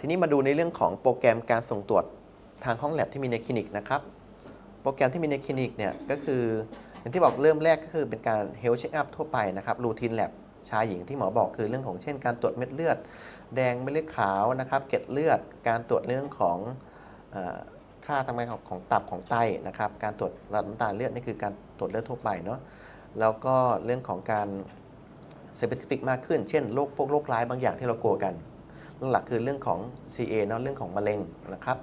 ทีนี้มาดูในเรื่องของโปรแกรมการส่งตรวจทางห้องแลบที่มีในคลินิกนะครับ โปรแกรมที่มีในคลินิกเนี่ยก็คือ อย่างที่บอกเริ่มแรกก็คือเป็นการ health check up ทั่วไปนะครับรูทีนแลบชายหญิงที่หมอบอกคือเรื่องของเช่น การตรวจเม็ดเลือด แดงเม็ดเลือดขาวนะครับเกล็ดเลือด การตรวจเรื่องของอค่าทำงานของของตับของไตนะครับการตรวจระดับน้ำตาลเลือดนี่คือการตรวจเลือดทั่วไปเนาะแล้วก็เรื่องของการ specific มากขึ้น เช่นโรคพวกโรคร้ายบางอย่างที่เรากลัวกัน หลักคือเรื่องของ CA เนาะเรื่องของมะเร็งนะครับ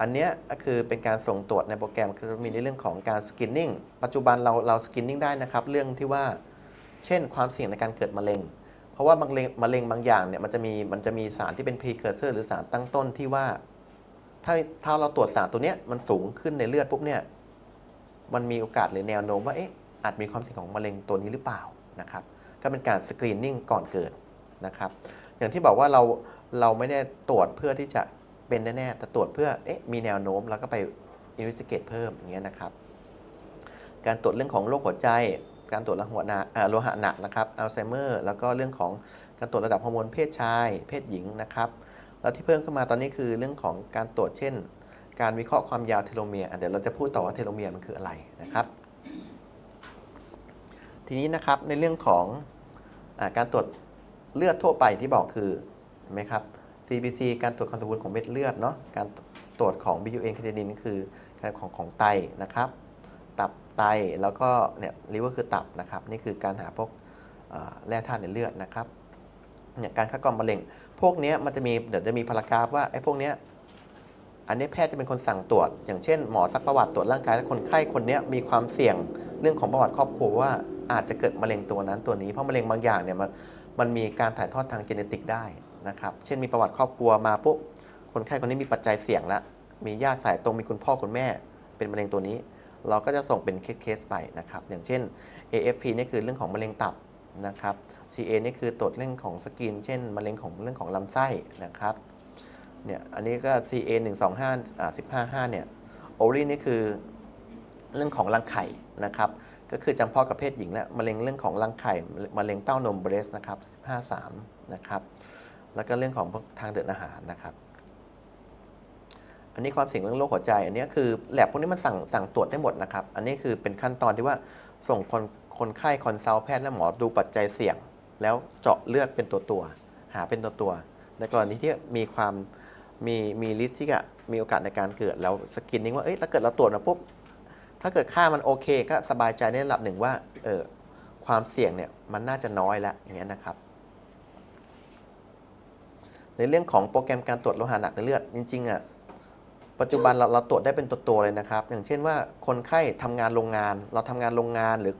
อันนี้ก็คือเป็นการส่งตรวจในโปรแกรมคือมีในเรื่องของการสกินนิ่งปัจจุบันเราเราสกินนิ่งได้นะครับ เรื่องที่ว่า เช่นความเสี่ยงในการเกิดมะเร็ง เพราะว่ามะเร็งมะเร็งบางอย่างเนี่ยมันจะมีมันจะมีสารที่เป็น precursor หรือสารตั้งต้นที่ว่า ถ้าถ้าเราตรวจสารตัวเนี้ยมันสูงขึ้นในเลือดปุ๊บเนี่ยมันมีโอกาสหรือแนวโน้มว่าเอ๊ะอาจมีความเสี่ยงของมะเร็งตัวนี้หรือเปล่านะครับก็เป็นการสกรีนนิ่งก่อนเกิดนะครับ อย่างที่บอกว่าเราเราไม่ได้ตรวจเพื่อที่จะเป็นแน่ๆแต่ตรวจเพื่อเอ๊ะมีแนวโน้มแล้วก็ไปอินวิสเกตเพิ่มอย่างเงี้ยนะครับ การตรวจเรื่องของโรคหัวใจ การตรวจโลหะหนักอ่าโลหะหนักนะครับอัลไซเมอร์แล้วก็เรื่องของการตรวจระดับฮอร์โมนเพศชาย เพศหญิงนะครับแล้วที่เพิ่มขึ้นมาตอนนี้คือเรื่องของการตรวจเช่น การวิเคราะห์ความยาวเทโลเมียร์เดี๋ยวเราจะพูดต่อว่าเทโลเมียร์มันคืออะไรนะครับ ทีนี้นะครับในเรื่องของอการตรวจ เลือดทั่วไปที่บอกคือเห็นไหมครับ CBC การตรวจความสมบูรณ์ของเม็ดเลือดเนาะการตรวจของ BUN ค r e ตินินคือการของของไตนะครับ ตับไตแล้วก็เนี่ยลิเวอร์คือตับนะครับ นี่คือการหาพวกแร่ธาตุในเลือดนะครับเนี่ยการคัดกรองมะเร็ง พวกนี้มันจะมีเดี๋ยวจะมีพารากราฟว่าไอ้พวกเนี้ยอันนี้แพทย์จะเป็นคนสั่งตรวจ อย่างเช่นหมอซักประวัติตรวจร่างกายแล้วคนไข้คนนี้มีความเสี่ยงเรื่องของประวัติครอบครัวว่าอาจจะเกิดมะเร็งตัวนั้นตัวนี้เพราะมะเร็งบางอย่างเนี่ยมัน มันมีการถ่ายทอดทางเจเนติกได้นะครับ เช่นมีประวัติครอบครัวมาปุ๊บ คนไข้คนนี้มีปัจจัยเสี่ยงละ มีญาติสายตรง มีคุณพ่อคุณแม่ เป็นมะเร็งตัวนี้ เราก็จะส่งเป็นเคสๆไปนะครับ อย่างเช่น AFP นี่คือเรื่องของมะเร็งตับนะครับ CA นี่คือตรวจเรื่องของสกิน เช่นมะเร็งของเรื่องของลำไส้นะครับ เนี่ย อันนี้ก็ CA 1 2 5อ่า15 5 เนี่ยโอรีนี่คือเรื่องของรังไข่นะครับ ก็คือจำเพาะกับเพศหญิงและมะเร็งเรื่องของรังไข่มะเร็งเต้านมเบรสนะครับ15 3นะครับ แล้วก็เรื่องของทางเดินอาหารนะครับ อันนี้ความเสี่ยงเรื่องโรคหัวใจ อันนี้คือแลบพวกนี้มันสั่งสั่งตรวจได้หมดนะครับ อันนี้คือเป็นขั้นตอนที่ว่าส่งคนคนไข้คอนซัลแพทย์และหมอดูปัจจัยเสี่ยง แล้วเจาะเลือดเป็นตัวตัว หาเป็นตัวตัว ในกรณีที่มีความมีมีลิสที่จะมีโอกาสในการเกิดแล้วสกินนิ่งว่าเอ้ยถ้าเกิดเราตรวจมาปุ๊บ ถ้าเกิดค่ามันโอเคก็สบายใจในระดับหนึ่งว่าเออความเสี่ยงเนี่ยมันน่าจะน้อยแล้วอย่างเงี้ยนะครับ ในเรื่องของโปรแกรมการตรวจโลหะหนักในเลือดจริงๆอะปัจจุบันเราเราตรวจได้เป็นตัวๆเลยนะครับ อย่างเช่นว่าคนไข้ทำงานโรงงาน เราทำงานโรงงานหรือ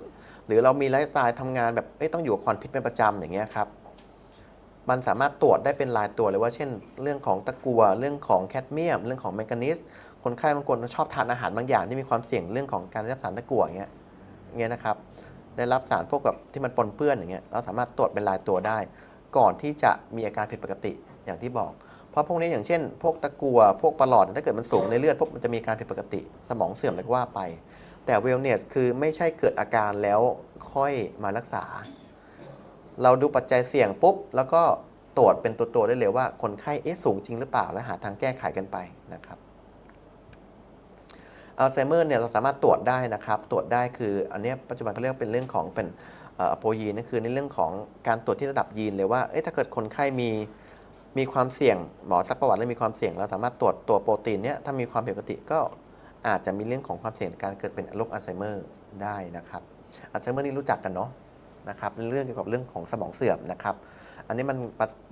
หรือเรามีไลฟ์สไตล์ทำงานแบบต้องอยู่กับควันพิษเป็นประจำอย่างเงี้ยครับมันสามารถตรวจได้เป็นรายตัวเลยว่าเช่น เรื่องของตะกัวเรื่องของแคดเมียม เรื่องของแมงกานีส คนไข้บางคนชอบทานอาหารบางอย่างที่มีความเสี่ยงเรื่องของการได้รับสารตะกัวอย่างเงี้ยอย่างเงี้ยนะครับ ได้รับสารพวกแบบที่มันปนเปื้อนอย่างเงี้ยเราสามารถตรวจเป็นรายตัวได้ ก่อนที่จะมีอาการผิดปกติอย่างที่บอก เพราะพวกนี้อย่างเช่น พวกตะกัวพวกปลอดถ้าเกิดมันสูงในเลือดพวกมันจะมีการผิดปกติ สมองเสื่อมอะไรก็ว่าไป แต่เวลเนสคือไม่ใช่เกิดอาการแล้วค่อยมารักษา เราดูปัจจัยเสี่ยงปุ๊บแล้วก็ตรวจเป็นตัวๆได้เลยว่าคนไข้เอ๊ะสูงจริงหรือเปล่าและหาทางแก้ไขกันไปนะครับ อัลไซเมอร์เนี่ยเราสามารถตรวจได้นะครับตรวจได้คืออันนี้ปัจจุบันเขาเรียกเป็นเรื่องของเป็นอโปยีนนั่นคือในเรื่องของการตรวจที่ระดับยีนเลยว่าเอ๊ะถ้าเกิดคนไข้มีมีความเสี่ยงหมอซักประวัติแล้วมีความเสี่ยงเราสามารถตรวจตัวโปรตีนเนี้ยถ้ามีความผิดปกติก็อาจจะมีเรื่องของความเสี่ยงการเกิดเป็นโรคอัลไซเมอร์ได้นะครับอัลไซเมอร์นี่รู้จักกันเนาะนะครับเป็นเรื่องเกี่ยวกับเรื่องของสมองเสื่อมนะครับ อันนี้มัน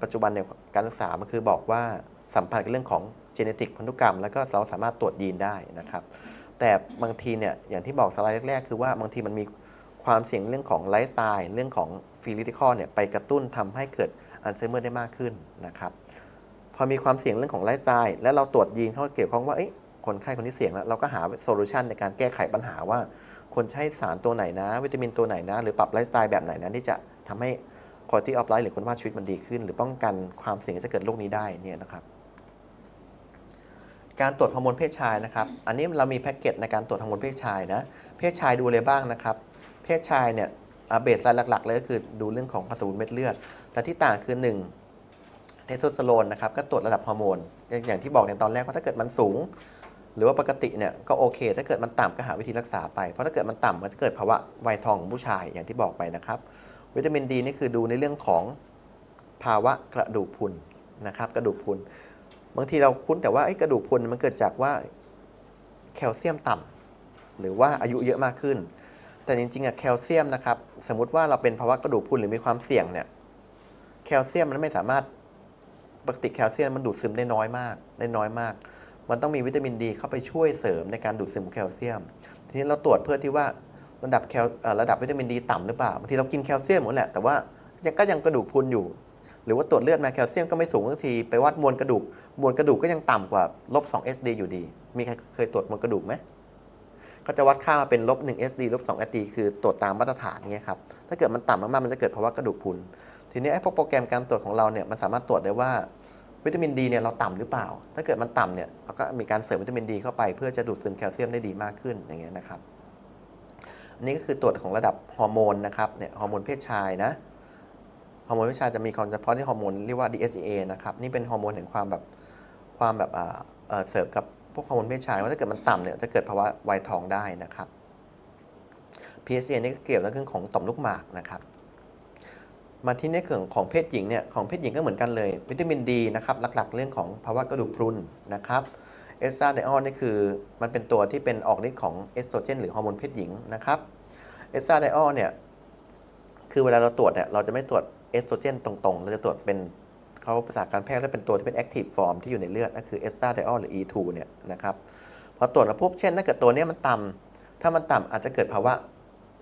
ปัจจุบันเนี่ยการศึกษามันคือบอกว่าสัมพันธ์กับเรื่องของเจเนติกพันธุกรรม แล้วก็เราสามารถตรวจยีนได้นะครับ แต่บางทีเนี่ยอย่างที่บอกสไลด์แรกๆ คือว่าบางทีมันมีความเสี่ยงเรื่องของไลฟ์สไตล์เรื่องของฟิลิติคอเนี่ยไปกระตุ้นทำให้เกิดอัลไซเมอร์ได้มากขึ้นนะครับพอมีความเสี่ยงเรื่องของไลฟ์สไตล์และเราตรวจยีนเข้าเกี่ยวข้องว่าคนไข้คนที่เสี่ยงแล้วเราก็หาโซลูชันในการแก้ไขปัญหาว่าควรใช้สารตัวไหนนะ วิตามินตัวไหนนะ หรือปรับไลฟ์สไตล์แบบไหนนะที่จะทำให้ quality of life หรือคุณภาพชีวิตมันดีขึ้น หรือป้องกันความเสี่ยงที่จะเกิดโรคนี้ได้เนี่ยนะครับ การตรวจฮอร์โมนเพศชายนะครับ อันนี้เรามีแพ็กเกจในการตรวจฮอร์โมนเพศชายนะ เพศชายดูอะไรบ้างนะครับ เพศชายเนี่ยเบสไลน์หลักๆเลยก็คือดูเรื่องของผสมเม็ดเลือด แต่ที่ต่างคือ 1 เทสโทสเตอโรนนะครับก็ตรวจระดับฮอร์โมน อย่างที่บอกในตอนแรกว่าถ้าเกิดมันสูง หรือว่าปกติเนี่ยก็โอเค ถ้าเกิดมันต่ำก็หาวิธีรักษาไป เพราะถ้าเกิดมันต่ำมันจะเกิดภาวะวัยทองของผู้ชายอย่างที่บอกไปนะครับ วิตามินดีนี่คือดูในเรื่องของภาวะกระดูกพุนนะครับกระดูกพุน บางทีเราคุ้นแต่ว่าไอ้กระดูกพรุนมันเกิดจากว่าแคลเซียมต่ำหรือว่าอายุเยอะมากขึ้น แต่จริงๆอะแคลเซียมนะครับ สมมติว่าเราเป็นภาวะกระดูกพรุนหรือมีความเสี่ยงเนี่ยแคลเซียมมันไม่สามารถปกติแคลเซียมมันดูดซึมได้น้อยมากได้น้อยมาก มันต้องมีวิตามินดีเข้าไปช่วยเสริมในการดูดซึมของแคลเซียม ทีนี้เราตรวจเพื่อที่ว่าระดับแคลระดับวิตามินดีต่ำหรือเปล่าบางทีเรากินแคลเซียมหมดแหละแต่ว่ายังก็ยังกระดูกพรุนอยู่ หรือว่าตรวจเลือดมาแคลเซียมก็ไม่สูงสักที ไปวัดมวลกระดูก มวลกระดูกก็ยังต่ำกว่าลบ2 SD อยู่ดี มีใครเคยตรวจมวลกระดูกไหมเขาจะวัดค่ามาเป็นลบ1 SD ลบ2 SD คือตรวจตามมาตรฐานเงี้ยครับ ถ้าเกิดมันต่ำมากๆ มันจะเกิดภาวะกระดูกพุน ทีนี้ไอ้พวกโปรแกรมการตรวจของเราเนี่ยมันสามารถตรวจได้ว่าวิตามินดีเนี่ยเราต่ำหรือเปล่า ถ้าเกิดมันต่ำเนี่ยเราก็มีการเสริมวิตามินดีเข้าไปเพื่อจะดูดซึมแคลเซียมได้ดีมากขึ้นอย่างเงี้ยนะครับ อันนี้ก็คือตรวจของระดับฮอร์โมนนะครับเนี่ยฮอร์โมนเพศชายนะ ฮอร์โมนเพศชายจะมีความเฉพาะที่ฮอร์โมนเรียกว่า DHEA นะครับนี่เป็นฮอร์โมนแห่งความแบบความแบบเอ่อเสริมกับพวกฮอร์โมนเพศชายว่าถ้าเกิดมันต่ำเนี่ยจะเกิดภาวะวัยทองได้นะครับ PSA นี่ก็เกี่ยวกับเรื่องของต่อมลูกหมากนะครับ มาที่ในเรื่องของเพศหญิงเนี่ยของเพศหญิงก็เหมือนกันเลย วิตามินดีนะครับหลักๆ เรื่องของภาวะกระดูกพรุนนะครับเอสตราไดออนนี่คือมันเป็นตัวที่เป็นออกฤทธิ์ของเอสโตรเจนหรือฮอร์โมนเพศหญิงนะครับเอสตราไดออนเนี่ยคือเวลาเราตรวจเนี่ยเราจะไม่ตรวจ เอสโตรเจนตรงๆ เราจะตรวจเป็นเขาภาษาการแพทย์เรียกเป็นตัวที่เป็นแอคทีฟฟอร์มที่อยู่ในเลือดนั่นคือเอสตราไดออนหรือ E2 เนี่ยนะครับพอตรวจมาปุ๊บเช่นถ้าเกิดตัวนี้มันต่ำถ้ามันต่ำอาจจะเกิดภาวะ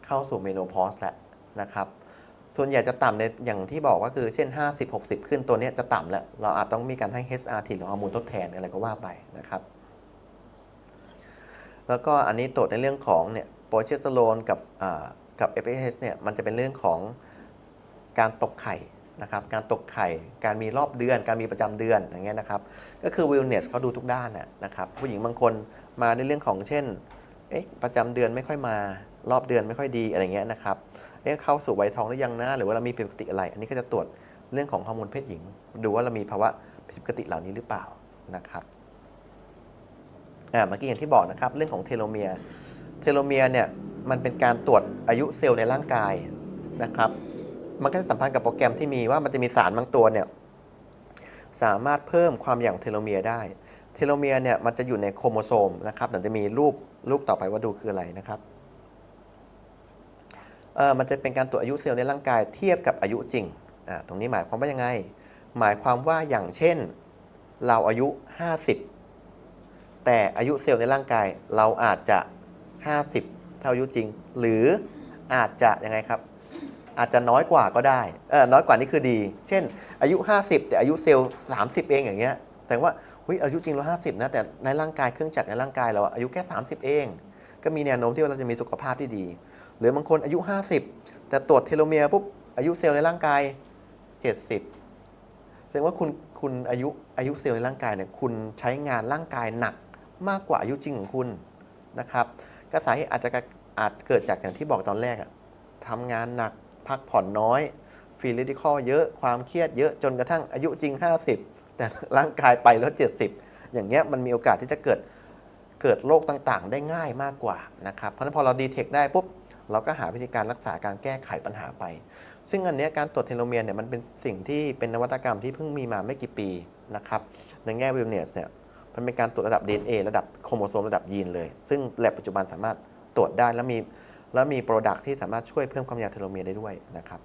เข้าสู่เมโนพอสแล้วนะครับส่วนใหญ่จะต่ำในอย่างที่บอกก็คือเช่น 50 60 ขึ้นตัวนี้จะต่ำแล้ว เราอาจต้องมีการให้ HRT หรือฮอร์โมนทดแทนอะไรก็ว่าไปนะครับ แล้วก็อันนี้ตรวจในเรื่องของเนี่ยโปรเจสเตอโรนกับอ่ากับ FSH เนี่ยมันจะเป็นเรื่องของ การตกไข่นะครับการตกไข่ การมีรอบเดือน การมีประจำเดือนอย่างเงี้ยนะครับ ก็คือ wellness เขาดูทุกด้านน่ะนะครับ ผู้หญิงบางคนมาในเรื่องของเช่นเอ๊ะประจำเดือนไม่ค่อยมา รอบเดือนไม่ค่อยดีอะไรเงี้ยนะครับเอ๊ะเข้าสู่วัยทองหรือยังนะหรือว่าเรามีผิดปกติอะไร อันนี้ก็จะตรวจเรื่องของฮอร์โมนเพศหญิง ดูว่าเรามีภาวะผิดปกติเหล่านี้หรือเปล่านะครับอ่าเมื่อกี้อย่างที่บอกนะครับ เรื่องของเทโลเมียร์เทโลเมียร์เนี่ยมันเป็นการตรวจอายุเซลล์ในร่างกายนะครับ มันก็จะสัมพันธ์กับโปรแกรมที่มีว่ามันจะมีสารบางตัวเนี่ยสามารถเพิ่มความหย่งเทโลเมียร์ได้ เทโลเมียร์เนี่ยมันจะอยู่ในโครโมโซมนะครับเดี๋ยวจะมีรูปรูปต่อไปว่าดูคืออะไรนะครับเออมันจะเป็นการตรวจอายุเซลล์ในร่างกายเทียบกับอายุจริงอ่าตรงนี้หมายความว่ายังไง หมายความว่าอย่างเช่น เราอายุ 50 แต่อายุเซลล์ในร่างกายเราอาจจะ 50 เท่าอายุจริง หรืออาจจะยังไงครับ อาจจะน้อยกว่าก็ได้เออน้อยกว่านี่คือดี เช่น อายุ 50 แต่อายุเซลล์30 เองอย่างเงี้ยแสดงว่าเฮ้ยอายุจริงเรา50นะแต่ในร่างกายเครื่องจักรในร่างกายเราอายุแค่ 30 เอง ก็มีแนวโน้มที่เราจะมีสุขภาพที่ดี หรือบางคนอายุ 50 แต่ตรวจเทโลเมียร์ปุ๊บอายุเซลล์ในร่างกาย 70 แสดงว่าคุณคุณอายุอายุเซลล์ในร่างกายเนี่ยคุณใช้งานร่างกายหนักมากกว่าอายุจริงของคุณนะครับก็สาเหตุอาจจะอาจเกิดจากอย่างที่บอกตอนแรกอะทำงานหนัก พักผ่อนน้อยฟีลิติคอเยอะความเครียดเยอะจนกระทั่งอายุจริง 50 แต่ร่างกายไปแล้ว 70 อย่างเงี้ยมันมีโอกาสที่จะเกิดเกิดโรคต่างๆ ได้ง่ายมากกว่านะครับเพราะฉะนั้นพอเราดีเทคได้ปุ๊บเราก็หาวิธีการรักษาการแก้ไขปัญหาไป ซึ่งอันเนี้ยการตรวจเทโลเมียร์เนี่ยมันเป็นสิ่งที่เป็นนวัตกรรมที่เพิ่งมีมาไม่กี่ปีนะครับในแง่ wellness เนี่ยมันเป็นการตรวจระดับ DNA ระดับโครโมโซมระดับยีนเลย ซึ่งแลบปัจจุบันสามารถตรวจได้แล้วมี แล้วมีโปรดักที่สามารถช่วยเพิ่มความยาวเทโลเมียร์ได้ด้วยนะครับ